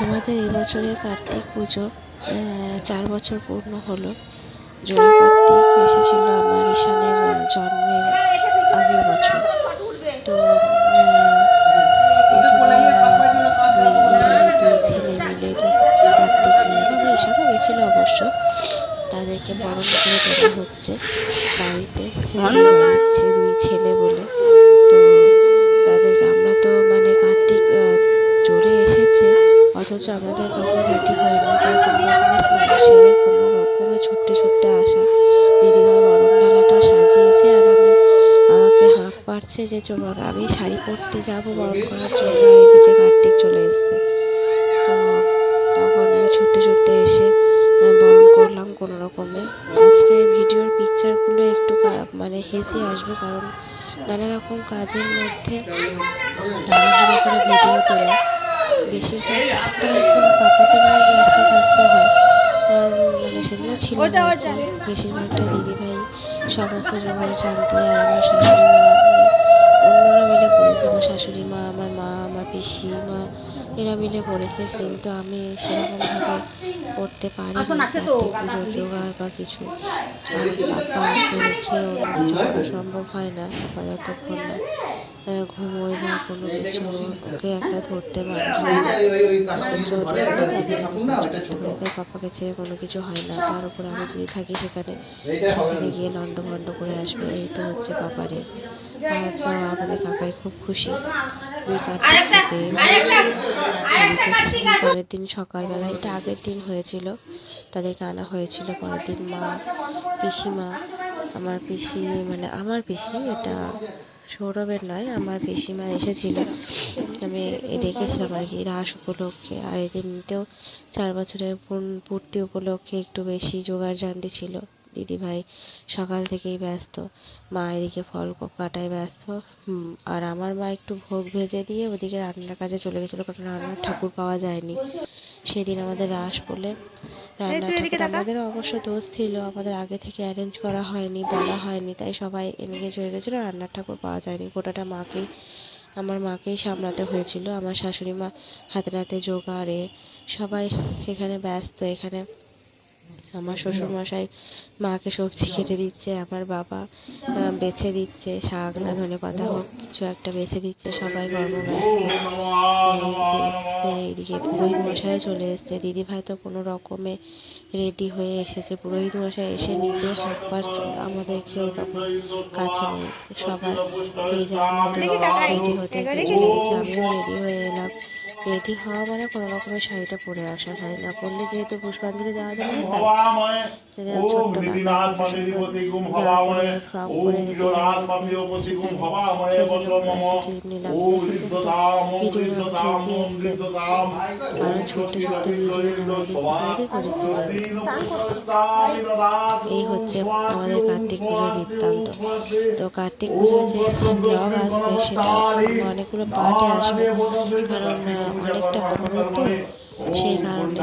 আমাদের এবছরের কার্তিক পুজো চার বছর পূর্ণ হলো। জোড়া কার্তিক এসেছিল আমার ঈশানের জন্মের আগের বছর। তো ছেলে মিলে কার্তিক ঈশানও গেছিল অবশ্য। তাদেরকে বরণ করে হচ্ছে বাড়িতে। আমাদের কোনো রেডি হয়নি। তাই কোনো কোনো রকমে ছুটতে ছুটতে আসা। দিদিভাই বরণ ডালাটা সাজিয়েছে আর আমি, আমাকে হাঁক পারছে যে চলো আমি শাড়ি পরতে যাব বরণ করার জন্য। এদিকে কার্তিক চলে এসছে। তো তখন আমি ছুটতে ছুটতে এসে বরণ করলাম কোনো রকমে। আজকে ভিডিওর পিকচারগুলো একটু মানে হেসে আসবে কারণ নানা রকম কাজের মধ্যে তাড়াহুড়ো করে ভিডিও তোলা বেশিরভাগটা এখন পাপাকে নিয়ে হয়। মানে সেদিনও ছিল না। বেশিরভাগটা দিদিভাই সমস্ত জোগাড় জানতে আর আমার শাশুড়ি মা মানে অন্যরা মিলে করেছে। আমার শাশুড়ি মা আমার মা আমার পিসি মা এরা মিলে করেছে। কিন্তু আমি সেরকমভাবে করতে পারি জোগাড় বা কিছু রেখে সম্ভব হয় না যতক্ষণ না। ঘুমোয় বা কোনো কিছু ওকে একটা ধরতে পারে পাপাকে ছেড়ে কোনো কিছু হয় না তার উপর আমি যদি থাকি সেখানে। সেখানে গিয়ে লন্ড ভন্ড করে আসবে এই তো হচ্ছে পাপারে আর আমাদের কাকাই খুব খুশি। পরের দিন সকালবেলা এটা আগের দিন হয়েছিল। তাদেরকে আনা হয়েছিল পরের দিন মা পিসিমা। আমার পিসি মানে আমার পিসি এটা সৌরভের নয়, আমার পিসিমা এসেছিল। আমি ডেকেছিলাম আর কি রাস উপলক্ষে, আর এদিনতেও চার বছরের পূর্তি উপলক্ষে একটু বেশি জোগাড় জানতে ছিল। দিদিভাই সকাল থেকেই ব্যস্ত। মা এদিকে ফল কাটায় ব্যস্ত। আর আমার মা একটু ভোগ ভেজে দিয়ে ওদিকে রান্নার কাজে চলে গেছিল, কারণ রান্নার ঠাকুর পাওয়া যায়নি। সেদিন আমাদের রাস বলে ঠাকুর আমাদের অবশ্য দোষ ছিল আমাদের আগে থেকে অ্যারেঞ্জ করা হয়নি বলা হয়নি তাই সবাই এনগেজ হয়ে গেছিল রান্নার ঠাকুর পাওয়া যায়নি। গোটাটা মাকেই আমার মাকেই সামলাতে হয়েছিল আমার শাশুড়ি মা হাতে নাতে জোগাড়ে সবাই এখানে ব্যস্ত এখানে আমার শ্বশুরমশাই মাকে সবজি কেটে দিচ্ছে আমার বাবা বেছে দিচ্ছে শাক না ধনে পাতা হোক কিছু একটা বেছে দিচ্ছে সবাই কর্মব্যস্ত। এইদিকে পুরোহিত মশাই চলে এসছে। দিদি ভাই তো কোনো রকমে রেডি হয়ে এসেছে। পুরোহিত মশাই এসে নিজে হাত পারছে আমাদের কেউ তখন কাছে নেই সবাই যে যার রেডি হতে আমিও রেডি হয়ে এলাম। রেডি হওয়া মানে কোনো রকমের শাড়িটা পরে আসা শাড়ি না? পরলে যেহেতু পুষ্পাঞ্জলি দেওয়া যাবে না এই হচ্ছে আমাদের কার্তিক পুজোর বৃত্তান্ত। তো কার্তিক পুজোর যে ব্লগ আসবে সেটা অনেকগুলো পার্টে আসবে। কারণ অনেকটা বড় তো সেই কারণে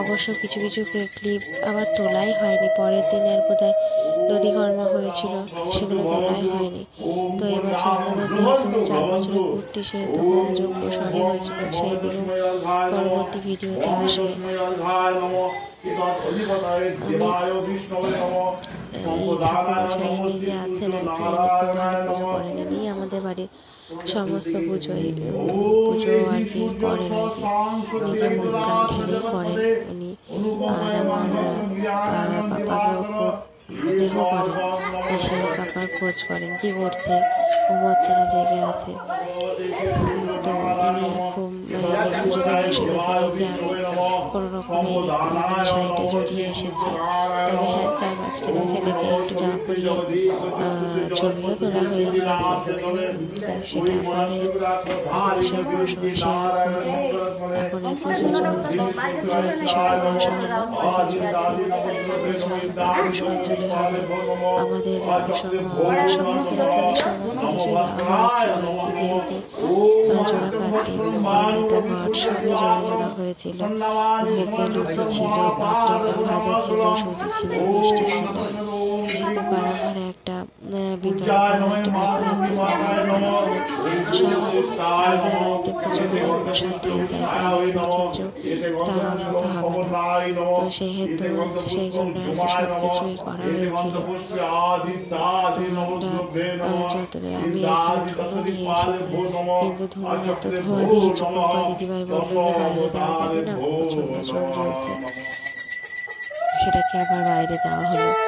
অবশ্য কিছু কিছু ক্লিপ আবার তোলাই হয়নি। পরের দিনের বোধহয় নদী কর্মা হয়েছিল, সেগুলো তোলাই হয়নি। তো এবছর আমাদের যেহেতু চার বছরের পূর্তি, সেহেতু যোগ্য সবই হয়েছিল, সেইগুলো পরবর্তী ভিডিওতে আসবে। এই ঠাকুরমশাই নিজে আছেন আর কি আমাদের বাড়ির সমস্ত পুজোই পুজো আর কি করেন আর কি। নিজে মন প্রাণ ঢেলেই করেন। উনি আর পাপাকেও খুব স্নেহ করেন, এসে পাপার খোঁজ করেন, কি করছে? ঘুমোচ্ছে না জেগে আছে। তো ইনি খুব মানে পুজোতে বসে গেছেন যে আমি কোনো রকমে শাড়িটা জড়িয়ে এসেছি তবে হ্যাঁ তার মাঝখানে ছেলেকে একটু জামা পরিয়ে ছবিও তোলা হয়ে গিয়েছে সেটা পরে শেয়ার এখন এই পুজো চলছে পুজো আর কি আমাদের সমস্ত রকমের সমস্ত কিছু যেহেতু জোড়া কার্তিক একটা ঘট সবই জোড়া জোড়া হয়েছিল ভোগে লুচি ছিল পাঁচ ভাজা ছিল সুজি ছিল মিষ্টি ছিল বারাঘরে একটা বিতরণ সেহেতু সেই জন্য সব কিছুই করা হয়েছিল আমি বাইরে সেটাকে আবার বাইরে দেওয়া হলো।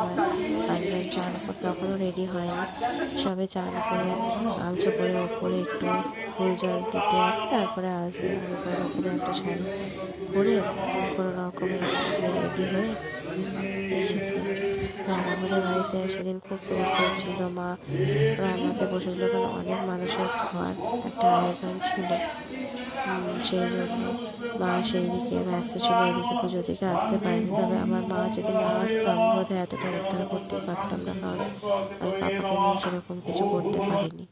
আমার হাজব্যান্ড চান তখনও রেডি হয় না সবে চান করে আলচো করে ওপরে একটু ফুল জল দিতে, তারপরে আসবে আমি কোনো রকমের একটা শাড়ি পরে কোনো রকমে রেডি হয়ে এসেছি। আর আমাদের বাড়িতে সেদিন খুব প্রোগ্রাম ছিল, মা রান্নাতে বসেছিল কারণ অনেক মানুষের খাওয়ার একটা আয়োজন ছিল। সেই জন্য মা সেই দিকে ব্যস্ত ছিল, এদিকে পুজো দিকে আসতে পারিনি। তবে আমার মা যদি না আসতো, আমি বোধহয় এতটা উদ্ধার করতে পারতাম না, কারণ আমি পাপাকে নিয়ে সেরকম কিছু করতে পারিনি।